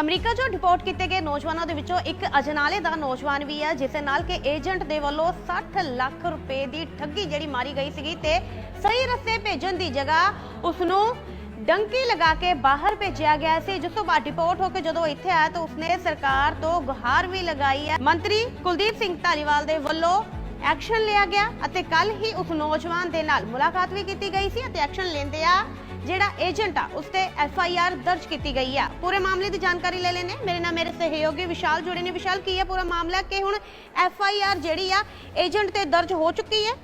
America 'ਚੋਂ deport ਕੀਤੇ ਗਏ ਨੌਜਵਾਨਾਂ ਦੇ ਵਿੱਚੋਂ ਇੱਕ ਅਜਨਾਲੇ ਦਾ ਨੌਜਵਾਨ ਵੀ ਹੈ, ਜਿਸ ਦੇ ਨਾਲ ਕਿ ਏਜੰਟ ਦੇ ਵੱਲੋਂ 60 ਲੱਖ ਰੁਪਏ ਦੀ ਠੱਗੀ ਜਿਹੜੀ ਮਾਰੀ ਗਈ ਸੀਗੀ ਤੇ ਸਹੀ ਰਸਤੇ ਭੇਜਣ ਦੀ ਜਗ੍ਹਾ ਉਸ ਨੂੰ ਡੰਕੀ ਲਗਾ ਕੇ ਬਾਹਰ ਭੇਜਿਆ ਗਿਆ ਸੀ। ਜਿਸ ਤੋਂ ਬਾਅਦ ਡਿਪੋਰਟ ਹੋ ਕੇ ਜਦੋਂ ਇੱਥੇ ਆਇਆ ਤਾਂ ਉਸਨੇ ਸਰਕਾਰ ਤੋਂ ਗੁਹਾਰ ਵੀ ਲਗਾਈ ਹੈ। ਮੰਤਰੀ ਕੁਲਦੀਪ ਸਿੰਘ ਧਾਲੀਵਾਲ ਦੇ ਵੱਲੋਂ ਐਕਸ਼ਨ ਲਿਆ ਗਿਆ ਅਤੇ ਕੱਲ ਹੀ ਉਸ ਨੌਜਵਾਨ ਦੇ ਨਾਲ ਮੁਲਾਕਾਤ ਵੀ ਕੀਤੀ ਗਈ ਸੀ ਅਤੇ ਐਕਸ਼ਨ ਲੈਂਦੇ ਆ ਜਿਹੜਾ ਏਜੰਟ ਆ, ਉਸ ਤੇ ਐਫ ਆਈ ਆਰ ਦਰਜ ਕੀਤੀ ਗਈ ਆ। ਪੂਰੇ ਮਾਮਲੇ ਦੀ ਜਾਣਕਾਰੀ ਲੈ ਲੈਣੇ ਮੇਰੇ ਨਾਲ ਮੇਰੇ ਸਹਿਯੋਗੀ ਵਿਸ਼ਾਲ ਜੁੜੇ ਨੇ। ਵਿਸ਼ਾਲ, ਕੀ ਹੈ ਪੂਰਾ ਮਾਮਲਾ? ਕਿ ਹੁਣ ਐਫ ਆਈ ਆਰ ਜਿਹੜੀ ਆ, ਏਜੰਟ ਤੇ ਦਰਜ ਹੋ ਚੁੱਕੀ ਹੈ?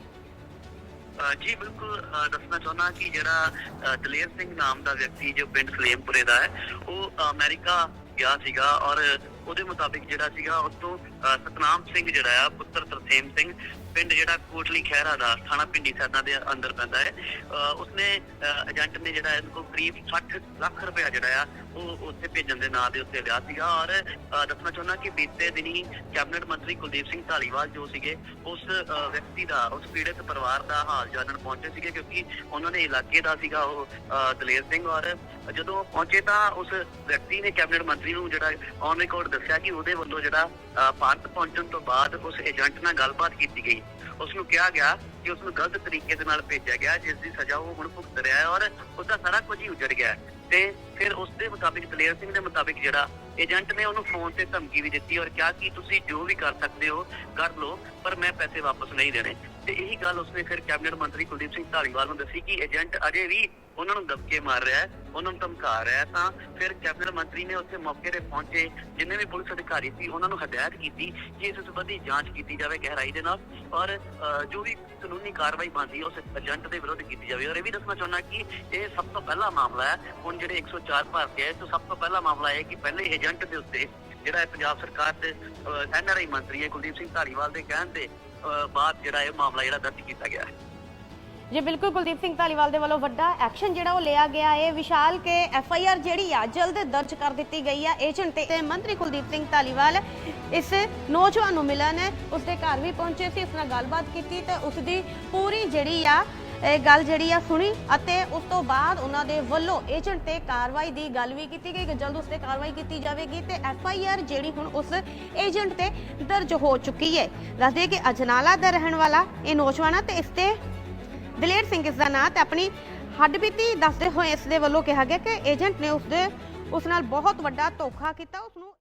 ਜੀ, ਬਿਲਕੁਲ ਦੱਸਣਾ ਚਾਹੁੰਦਾ ਕਿ ਜਿਹੜਾ ਦਲੇਰ ਸਿੰਘ ਨਾਮ ਦਾ ਵਿਅਕਤੀ ਜੋ ਪਿੰਡ ਸਲੇਮਪੁਰੇ ਦਾ ਹੈ, ਉਹ ਅਮਰੀਕਾ ਗਿਆ ਸੀਗਾ ਔਰ ਉਹਦੇ ਮੁਤਾਬਿਕ ਜਿਹੜਾ ਸੀਗਾ, ਉਸ ਤੋਂ ਸਤਨਾਮ ਸਿੰਘ ਜਿਹੜਾ ਆ, ਪੁੱਤਰ ਤਰਸੇਮ ਸਿੰਘ ਪਿੰਡ ਜਿਹੜਾ ਕੋਟਲੀ ਖਹਿਰਾ ਦਾ ਥਾਣਾ ਪਿੰਡੀ ਸਾਡਾ ਦੇ ਅੰਦਰ ਪੈਂਦਾ ਹੈ। ਅ, ਉਸਨੇ ਏਜੰਟ ਨੇ ਜਿਹੜਾ ਇਹਨੂੰ ਕਰੀਬ 60 ਲੱਖ ਰੁਪਇਆ ਜਿਹੜਾ ਆ ਉਹ ਉੱਥੇ ਭੇਜਣ ਦੇ ਨਾਂ ਦੇ ਉੱਤੇ ਲਿਆ ਸੀਗਾ। ਔਰ ਦੱਸਣਾ ਚਾਹੁੰਦਾ ਕਿ ਬੀਤੇ ਦਿਨੀ ਕੈਬਨਿਟ ਮੰਤਰੀ ਕੁਲਦੀਪ ਸਿੰਘ ਧਾਲੀਵਾਲ ਜੋ ਸੀਗੇ ਉਸ ਵਿਅਕਤੀ ਦਾ ਉਸ ਪੀੜਤ ਪਰਿਵਾਰ ਦਾ ਹਾਲ ਜਾਣਨ ਪਹੁੰਚੇ ਸੀਗੇ ਕਿਉਂਕਿ ਉਹਨਾਂ ਦੇ ਇਲਾਕੇ ਦਾ ਸੀਗਾ ਉਹ ਦਲੇਰ ਸਿੰਘ। ਔਰ ਜਦੋਂ ਪਹੁੰਚੇ ਤਾਂ ਉਸ ਵਿਅਕਤੀ ਨੇ ਕੈਬਨਿਟ ਮੰਤਰੀ ਨੂੰ ਜਿਹੜਾ ਔਨ ਰਿਕਾਰਡ ਦੱਸਿਆ ਕਿ ਉਹਦੇ ਵੱਲੋਂ ਜਿਹੜਾ ਅ, ਭਾਰਤ ਪਹੁੰਚਣ ਤੋਂ ਬਾਅਦ ਉਸ ਏਜੰਟ ਨਾਲ ਗੱਲਬਾਤ ਕੀਤੀ ਗਈ। ਉਸ ਨੂੰ ਕਿਹਾ ਗਿਆ ਕਿ ਉਸ ਨੂੰ ਗਲਤ ਤਰੀਕੇ ਦੇ ਨਾਲ ਭੇਜਿਆ ਗਿਆ, ਜਿਸ ਦੀ ਸਜ਼ਾ ਉਹ ਹੁਣ ਭੁਗਤ ਰਿਹਾ ਹੈ ਔਰ ਉਸ ਦਾ ਸਾਰਾ ਕੁਝ ਹੀ ਉਜੜ ਗਿਆ ਹੈ। ਤੇ ਫਿਰ ਉਸ ਦੇ ਮੁਤਾਬਿਕ ਦਲੇਰ ਸਿੰਘ ਦੇ ਮੁਤਾਬਿਕ ਜਿਹੜਾ ਏਜੰਟ ਨੇ ਉਹਨੂੰ ਫੋਨ ਤੇ ਧਮਕੀ ਵੀ ਦਿੱਤੀ ਔਰ ਕਿਹਾ ਕਿ ਤੁਸੀਂ ਜੋ ਵੀ ਕਰ ਸਕਦੇ ਹੋ, ਕਰ ਲਓ, ਪਰ ਮੈਂ ਪੈਸੇ ਵਾਪਸ ਨਹੀਂ ਦੇਣੇ। ਤੇ ਇਹੀ ਗੱਲ ਉਸਨੇ ਫਿਰ ਕੈਬਨਿਟ ਮੰਤਰੀ ਕੁਲਦੀਪ ਸਿੰਘ ਧਾਲੀਵਾਲ ਨੂੰ ਦੱਸੀ ਕਿ ਏਜੰਟ ਅਜੇ ਵੀ ਉਹਨਾਂ ਨੂੰ ਦਬਕੇ ਮਾਰ ਰਿਹਾ ਹੈ ਉਹਨਾਂ ਨੂੰ ਧਮਕਾ ਰਿਹਾ ਹੈ ਤਾਂ ਫਿਰ ਕੈਬਨਿਟ ਮੰਤਰੀ ਨੇ ਉੱਥੇ ਮੌਕੇ ਤੇ ਪਹੁੰਚੇ ਜਿੰਨੇ ਵੀ ਪੁਲਿਸ ਅਧਿਕਾਰੀ ਸੀ ਉਹਨਾਂ ਨੂੰ ਹਦਾਇਤ ਕੀਤੀ ਕਿ ਇਸ ਸੰਬੰਧੀ ਜਾਂਚ ਕੀਤੀ ਜਾਵੇ ਗਹਿਰਾਈ ਦੇ ਨਾਲ ਔਰ ਅ, ਜੋ ਵੀ ਕਾਨੂੰਨੀ ਕਾਰਵਾਈ ਬਣਦੀ ਉਸ ਏਜੰਟ ਦੇ ਵਿਰੁੱਧ ਕੀਤੀ ਜਾਵੇ। ਔਰ ਇਹ ਵੀ ਦੱਸਣਾ ਚਾਹੁੰਦਾ ਕਿ ਇਹ ਸਭ ਤੋਂ ਪਹਿਲਾ ਮਾਮਲਾ ਹੈ ਹੁਣ ਜਿਹੜੇ 104 ਭਾਰਤੀ ਹੈ ਇਸ ਤੋਂ ਸਭ ਤੋਂ ਪਹਿਲਾ ਮਾਮਲਾ ਇਹ ਹੈ ਕਿ ਪਹਿਲੇ ਏਜੰਟ ਦੇ ਉੱਤੇ ਜਿਹੜਾ ਹੈ ਪੰਜਾਬ ਸਰਕਾਰ ਦੇ ਐਨਆਰਆਈ ਮੰਤਰੀ ਹੈ ਕੁਲਦੀਪ ਸਿੰਘ ਧਾਰੀਵਾਲ ਦੇ ਕਹਿਣ ਤੇ ਅ, ਬਾਅਦ ਜਿਹੜਾ ਇਹ ਮਾਮਲਾ ਜਿਹੜਾ ਦਰਜ ਕੀਤਾ ਗਿਆ ਹੈ। ਜੀ, ਬਿਲਕੁਲ ਕੁਲਦੀਪ ਸਿੰਘ ਧਾਲੀਵਾਲ ਦੇ ਵੱਲੋਂ ਵੱਡਾ ਐਕਸ਼ਨ ਜਿਹੜਾ ਉਹ ਲਿਆ ਗਿਆ ਹੈ। ਵਿਸ਼ਾਲ ਕੇ ਐਫ ਆਈ ਆਰ ਜਿਹੜੀ ਆ, ਜਲਦ ਦਰਜ ਕਰ ਦਿੱਤੀ ਗਈ ਆ ਏਜੰਟ ਤੇ। ਮੰਤਰੀ ਕੁਲਦੀਪ ਸਿੰਘ ਧਾਲੀਵਾਲ ਇਸ ਨੌਜਵਾਨ ਨੂੰ ਮਿਲਣ, ਉਸ ਦੇ ਘਰ ਵੀ ਪਹੁੰਚੇ ਸੀ, ਉਸ ਨਾਲ ਗੱਲਬਾਤ ਕੀਤੀ ਤੇ ਉਸ ਦੀ ਪੂਰੀ ਜਿਹੜੀ ਆ, ਇਹ ਗੱਲ ਜਿਹੜੀ ਆ ਸੁਣੀ ਅਤੇ ਉਸ ਤੋਂ ਬਾਅਦ ਉਹਨਾਂ ਦੇ ਵੱਲੋਂ ਏਜੰਟ ਤੇ ਕਾਰਵਾਈ ਦੀ ਗੱਲ ਵੀ ਕੀਤੀ ਗਈ ਕਿ ਜਲਦ ਉਸ ਤੇ ਕਾਰਵਾਈ ਕੀਤੀ ਜਾਵੇਗੀ ਤੇ ਐਫ ਆਈ ਆਰ ਜਿਹੜੀ ਹੁਣ ਉਸ ਏਜੰਟ ਤੇ ਦਰਜ ਹੋ ਚੁੱਕੀ ਹੈ। ਦੱਸਦੇ ਕਿ ਅਜਨਾਲਾ ਦਾ ਰਹਿਣ ਵਾਲਾ ਇਹ ਨੌਜਵਾਨ ਆ ਤੇ ਇਸ ਤੇ ਦਲੇਰ ਸਿੰਘ ਇਸ ਦਾ ਨਾਂ ਤੇ ਆਪਣੀ ਹੱਡਬੀਤੀ ਦੱਸਦੇ ਹੋਏ ਇਸ ਦੇ ਵੱਲੋਂ ਕਿਹਾ ਗਿਆ ਕਿ ਏਜੰਟ ਨੇ ਉਸ ਦੇ ਉਸ ਨਾਲ ਬਹੁਤ ਵੱਡਾ ਧੋਖਾ ਕੀਤਾ। ਉਸ ਨੂੰ